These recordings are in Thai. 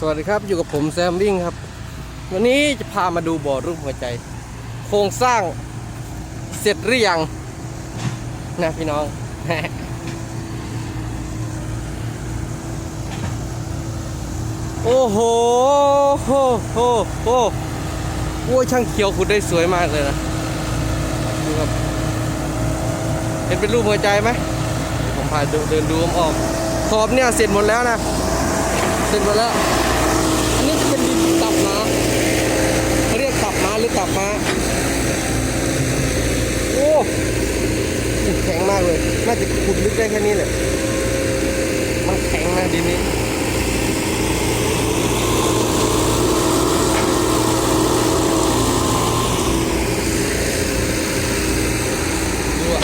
สวัสดีครับอยู่กับผมแซมวิ่งครับ วันนี้จะพามาดูบ่อรูปหัวใจ โครงสร้างเสร็จหรือยังนะพี่น้อง โอ้โหโหโหโหโอ้ยช่างเขียวขุดได้สวยมากเลยนะดูครับเห็นเป็นรูปหัวใจไหมผมพาเดินดูอ้อมขอบเนี่ยเสร็จหมดแล้วนะเสร็จหมดแล้ว อันนี้จะเป็นดิน ตับม้าเขาเรียกตับม้าหรือตับม้าโอ้แข็งมากเลย น่าจะขุดลึกได้แค่นี้แหละ มันแข็งนะดินนี้ดูอะ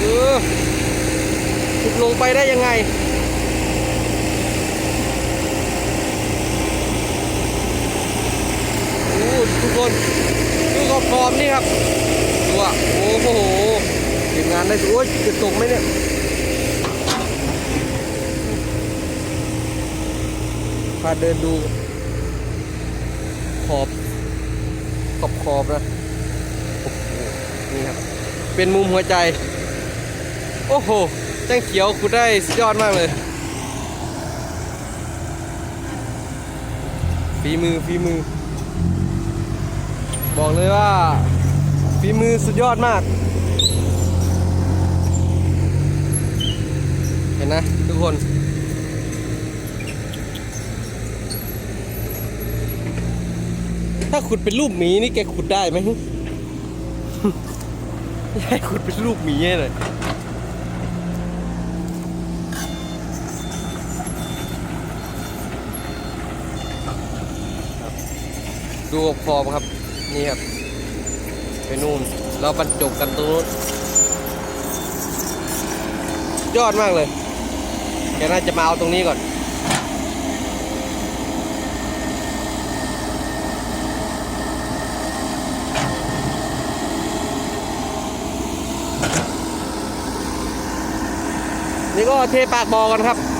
เออขุดลงไปได้ยังไง โอ้ทุก คนดูขอบขอบนี่ครับดูอะโอ้โหทีมงานได้สุดโอ้ยจะตกไหมเนี่ยพาเดินดู ขอบขอบขอบนะนี่ครับ เป็นมุมหัวใจ โอ้โหแจ้งเขียวคุณได้สุดยอดมากเลยฝีมือฝีมือ บอกเลยว่าฝีมือสุดยอดมาก เห็นนะทุกคน ถ้าขุดเป็นรูปหมีนี่แกขุดได้ไหมให้ขุดเป็นรูปหมีให้เลยดูขอบครับ นี่ครับไปนู่น เราบรรจบกันตรงนู้นยอดมากเลยแกน่าจะมาเอาตรงนี้ก่อน นี่ก็เทปากบอกันครับ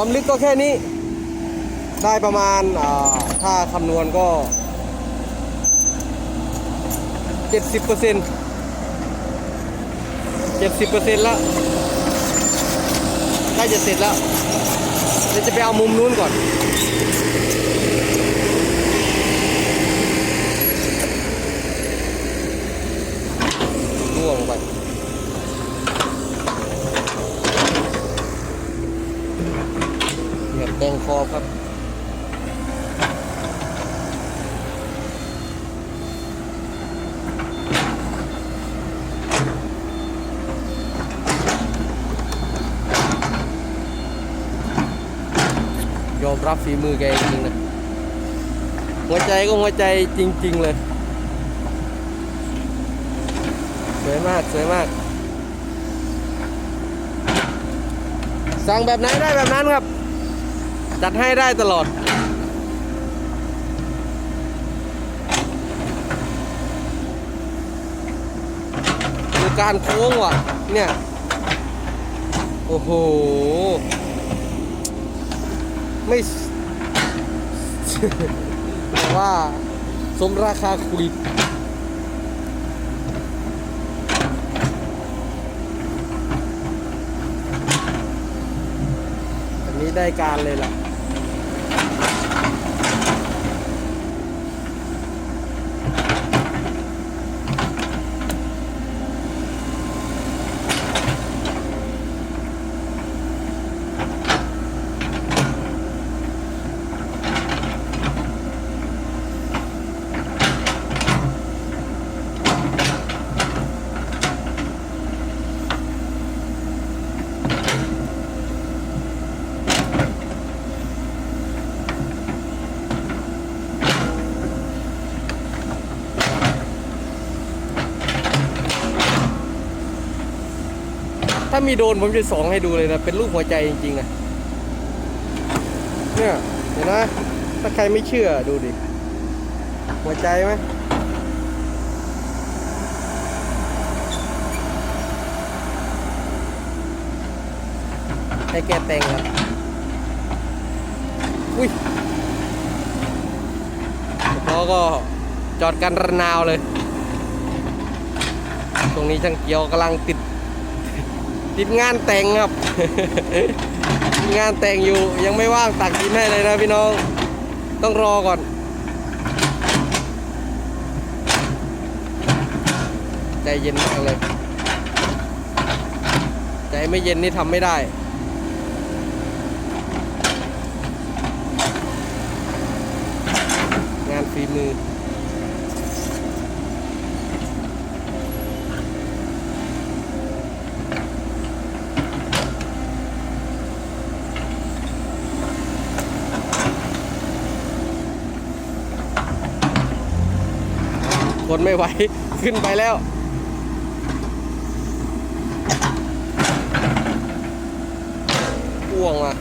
ความลึกก็แค่นี้ ได้ประมาณถ้าคำนวณก็เจ็ดสิบเปอร์เซ็นเจ็ดสิบเปอร์เซ็นต์ละใกล้จะเสร็จแล้วเดี๋ยวจะไปเอามุมนู้นก่อนล่วงไป ยแดงคอครับยอมรับฝีมือแกจริงนะหัวใจก็หัวใจจริง ๆ เลย สวยมาก สวยมาก สั่งแบบไหนได้แบบนั้นครับ จัดให้ได้ตลอด ดูการโค้งว่ะ เนี่ย โอ้โห ไม่แต่ว่าสมราคาคุยอันนี้ได้การเลยล่ะามีโดนผมจะส่องให้ดูเลยนะ เป็นรูปหัวใจจริงๆนะ เนี่ยเห็นไหมถ้าใครไม่เชื่อดูดิ หัวใจไหมให้แกแต่งครับ อุ้ยแล้วก็จอดกันระนาวเลย ตรงนี้ช่างเกียวกำลังติด ติดงานแต่งครับ งานแต่งอยู่ยังไม่ว่างตักดินให้เลยนะพี่น้อง ต้องรอก่อนใจเย็นมากเลย ใจไม่เย็นนี่ทำไม่ได้งานฝีมือ คนไม่ไหว ขึ้นไปแล้ว พ่วงมา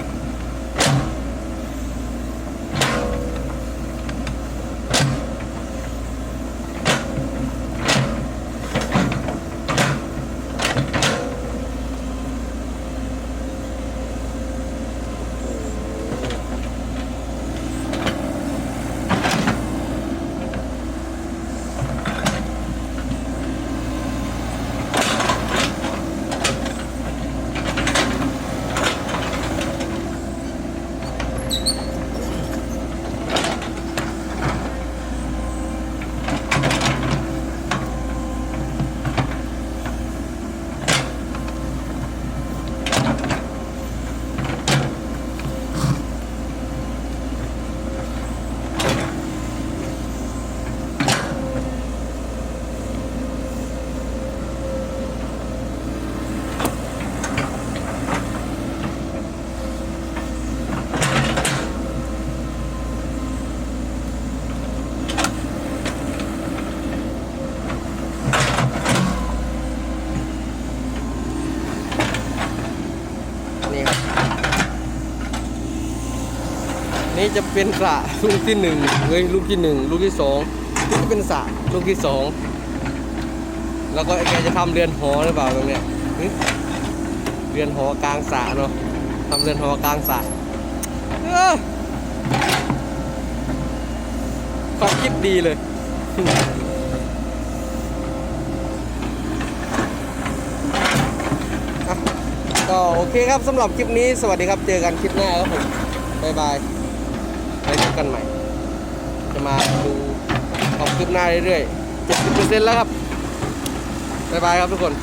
จะเป็นสระลูกที่หนึ่งเฮ้ยลูกที่หนึ่งลูกที่สองนี่จะเป็นสระลูกที่สองแล้วก็ไอ้แกจะทำเรือนหอหรือเปล่าตรงเนี้ยเรือนหอกลางสระเนาะทำเรือนหอกลางสระความคิดดีเลยอะก็โอเคครับสำหรับคลิปนี้สวัสดีครับเจอกันคลิปหน้าครับผมบ๊ายบาย ไว้เจอกันใหม่ จะมาดูความคืบหน้าเรื่อยๆ70%แล้วครับ บ๊ายบายครับทุกคน